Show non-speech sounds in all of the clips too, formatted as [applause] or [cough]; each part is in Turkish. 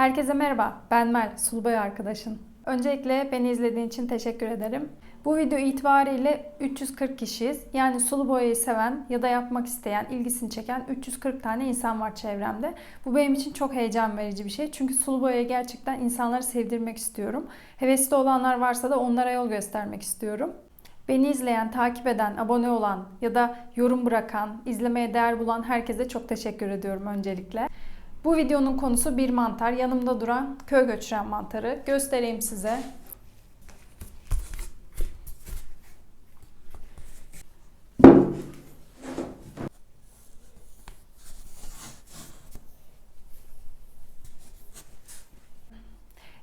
Herkese merhaba, ben Mel, Sulubay arkadaşın. Öncelikle beni izlediğin için teşekkür ederim. Bu video itibariyle 340 kişiyiz. Yani sulu boyayı seven ya da yapmak isteyen, ilgisini çeken 340 tane insan var çevremde. Bu benim için çok heyecan verici bir şey. Çünkü sulu boyayı gerçekten insanları sevdirmek istiyorum. Hevesli olanlar varsa da onlara yol göstermek istiyorum. Beni izleyen, takip eden, abone olan ya da yorum bırakan, izlemeye değer bulan herkese çok teşekkür ediyorum öncelikle. Bu videonun konusu bir mantar. Yanımda duran köy göçüren mantarı. Göstereyim size.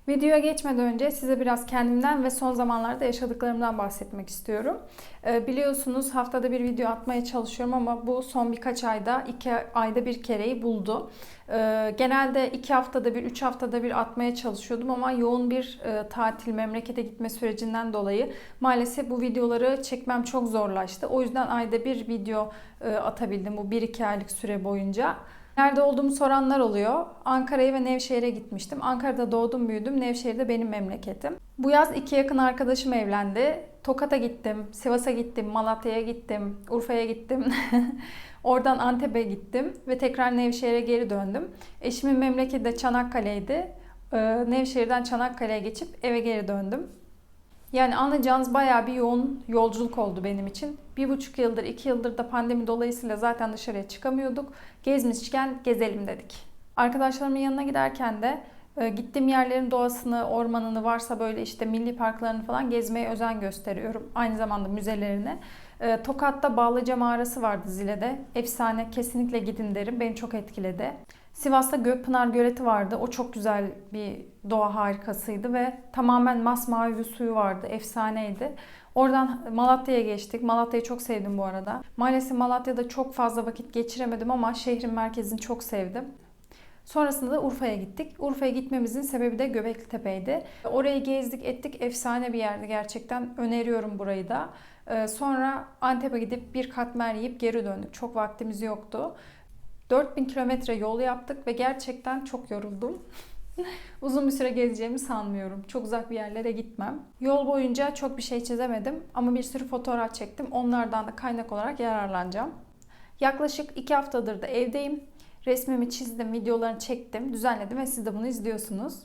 Videoya geçmeden önce size biraz kendimden ve son zamanlarda yaşadıklarımdan bahsetmek istiyorum. Ee, biliyorsunuz haftada bir video atmaya çalışıyorum ama bu son birkaç ayda, iki ayda bir kereyi buldu. Ee, genelde iki haftada bir, üç haftada bir atmaya çalışıyordum ama yoğun bir e, tatil, memlekete gitme sürecinden dolayı maalesef bu videoları çekmem çok zorlaştı. O yüzden ayda bir video e, atabildim bu bir iki aylık süre boyunca. Nerede olduğumu soranlar oluyor. Ankara'ya ve Nevşehir'e gitmiştim. Ankara'da doğdum büyüdüm. Nevşehir'de benim memleketim. Bu yaz iki yakın arkadaşım evlendi. Tokat'a gittim, Sivas'a gittim, Malatya'ya gittim, Urfa'ya gittim. [laughs] Oradan Antep'e gittim ve tekrar Nevşehir'e geri döndüm. Eşimin memleketi de Çanakkale'ydi. Ee, Nevşehir'den Çanakkale'ye geçip eve geri döndüm. Yani anlayacağınız bayağı bir yoğun yolculuk oldu benim için. Bir buçuk yıldır, iki yıldır da pandemi dolayısıyla zaten dışarıya çıkamıyorduk. Gezmişken gezelim dedik. Arkadaşlarımın yanına giderken de e, gittiğim yerlerin doğasını, ormanını varsa böyle işte milli parklarını falan gezmeye özen gösteriyorum. Aynı zamanda müzelerini. E, Tokat'ta Bağlıca Mağarası vardı Zile'de. Efsane, kesinlikle gidin derim. Beni çok etkiledi. Sivas'ta Gökpınar Göleti vardı. O çok güzel bir doğa harikasıydı ve tamamen masmavi bir suyu vardı. Efsaneydi. Oradan Malatya'ya geçtik. Malatya'yı çok sevdim bu arada. Maalesef Malatya'da çok fazla vakit geçiremedim ama şehrin merkezini çok sevdim. Sonrasında da Urfa'ya gittik. Urfa'ya gitmemizin sebebi de Göbekli Tepe'ydi. Orayı gezdik ettik. Efsane bir yerdi gerçekten. Öneriyorum burayı da. Ee, sonra Antep'e gidip bir katmer yiyip geri döndük. Çok vaktimiz yoktu. 4000 kilometre yol yaptık ve gerçekten çok yoruldum. [laughs] Uzun bir süre gezeceğimi sanmıyorum. Çok uzak bir yerlere gitmem. Yol boyunca çok bir şey çizemedim ama bir sürü fotoğraf çektim. Onlardan da kaynak olarak yararlanacağım. Yaklaşık 2 haftadır da evdeyim. Resmimi çizdim, videolarını çektim, düzenledim ve siz de bunu izliyorsunuz.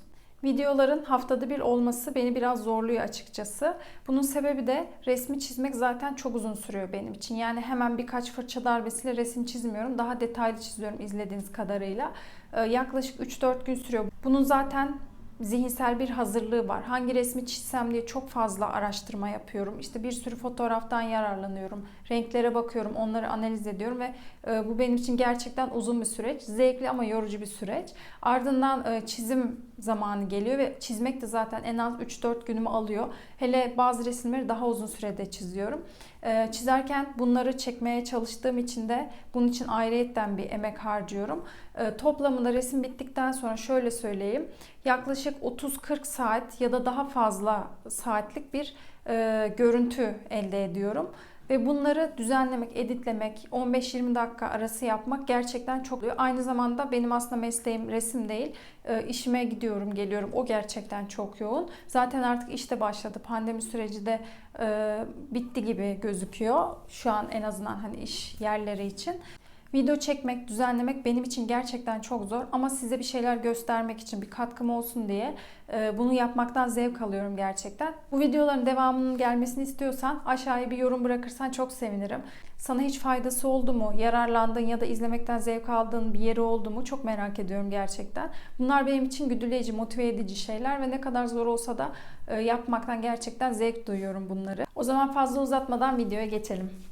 Videoların haftada bir olması beni biraz zorluyor açıkçası. Bunun sebebi de resmi çizmek zaten çok uzun sürüyor benim için. Yani hemen birkaç fırça darbesiyle resim çizmiyorum. Daha detaylı çiziyorum izlediğiniz kadarıyla. Ee, yaklaşık 3-4 gün sürüyor. Bunun zaten zihinsel bir hazırlığı var. Hangi resmi çizsem diye çok fazla araştırma yapıyorum. İşte bir sürü fotoğraftan yararlanıyorum. Renklere bakıyorum, onları analiz ediyorum ve e, bu benim için gerçekten uzun bir süreç. Zevkli ama yorucu bir süreç. Ardından e, çizim zamanı geliyor ve çizmek de zaten en az 3-4 günümü alıyor. Hele bazı resimleri daha uzun sürede çiziyorum. E, çizerken bunları çekmeye çalıştığım için de bunun için ayrıyetten bir emek harcıyorum. E, toplamında resim bittikten sonra şöyle söyleyeyim. Yaklaşık 30-40 saat ya da daha fazla saatlik bir e, görüntü elde ediyorum. Ve bunları düzenlemek, editlemek, 15-20 dakika arası yapmak gerçekten çok oluyor. Aynı zamanda benim aslında mesleğim resim değil. E, işime gidiyorum, geliyorum. O gerçekten çok yoğun. Zaten artık işte başladı. Pandemi süreci de e, bitti gibi gözüküyor. Şu an en azından hani iş yerleri için. Video çekmek, düzenlemek benim için gerçekten çok zor ama size bir şeyler göstermek için bir katkım olsun diye e, bunu yapmaktan zevk alıyorum gerçekten. Bu videoların devamının gelmesini istiyorsan aşağıya bir yorum bırakırsan çok sevinirim. Sana hiç faydası oldu mu? Yararlandın ya da izlemekten zevk aldığın bir yeri oldu mu? Çok merak ediyorum gerçekten. Bunlar benim için güdüleyici, motive edici şeyler ve ne kadar zor olsa da e, yapmaktan gerçekten zevk duyuyorum bunları. O zaman fazla uzatmadan videoya geçelim.